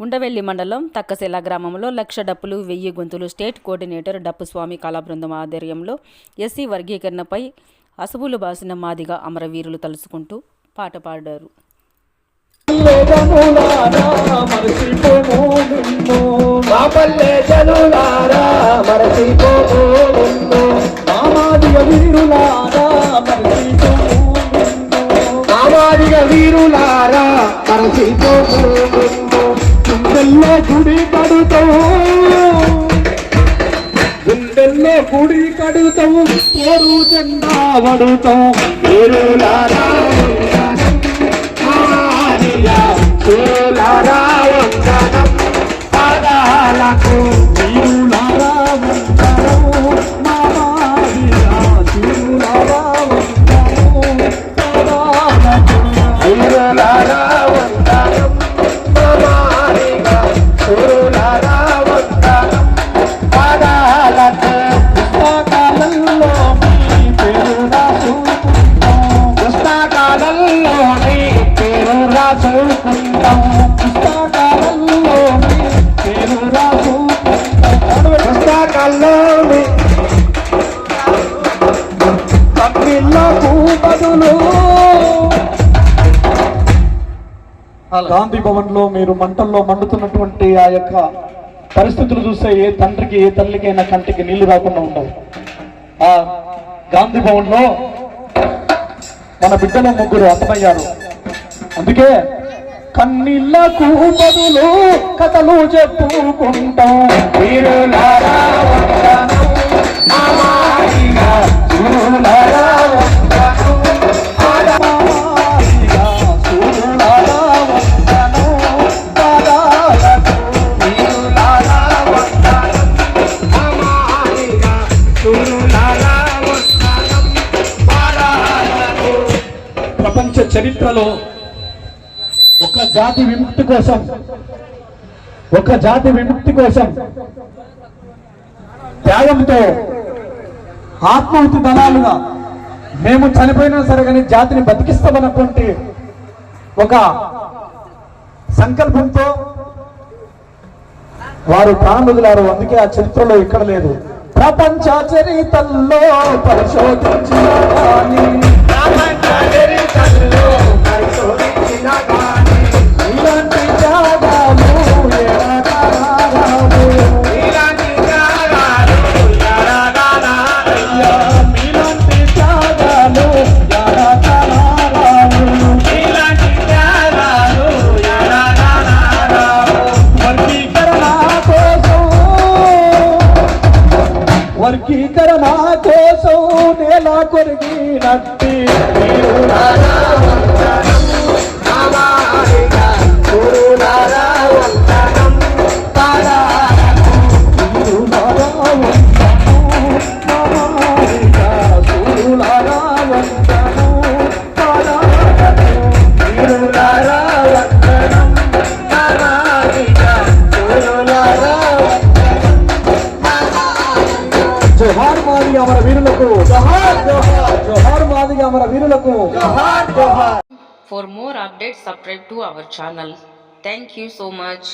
ఉండవెల్లి మండలం తక్కశిల గ్రామంలో లక్ష డప్పులు వెయ్యి గొంతులు స్టేట్ కోఆర్డినేటర్ డప్పు స్వామి కళాబృందం ఆధ్వర్యంలో ఎస్సీ వర్గీకరణపై అసువులు బాసిన మాదిగా అమరవీరులు తలుసుకుంటూ పాట పాడారు. ఎరు పేరు జెండా వడుతావు వీరులారా మాదిగా పాదాలకు పుస్తకాల్లోని కన్నీళ్ళకు బదులు గాంధీ భవన్లో మీరు మంటల్లో మండుతున్నటువంటి ఆ యొక్క పరిస్థితులు చూస్తే ఏ తండ్రికి ఏ తల్లికైనా కంటికి నీళ్ళు రాకుండా ఉండవు. ఆ గాంధీ భవన్లో మన బిడ్డలు ముగ్గురు హతమయ్యారు అందుకే కన్నీళ్ళకు బదులు కథలు చెప్పుకుంటాం. వీరులారా ప్రపంచ చరిత్రలో ఒక జాతి విముక్తి కోసం ఒక జాతి విముక్తి కోసం త్యాగంతో ఆత్మహుతి దళాలుగా మేము చనిపోయినా సరే కానీ జాతిని బతికిస్తామన్నటువంటి ఒక సంకల్పంతో వారు ప్రాణముదిలారు అందుకే ఆ చరిత్రలో ఇక్కడ లేదు. ప్రపంచ చరిత్రలో పరిశోధించిన వర్గీకరణ అమర వీరులకు జోహార్ జోహార్ జోహార్ మాదిగా అమర వీరులకు జోహార్ జోహార్ For more updates, subscribe to our channel. Thank you so much.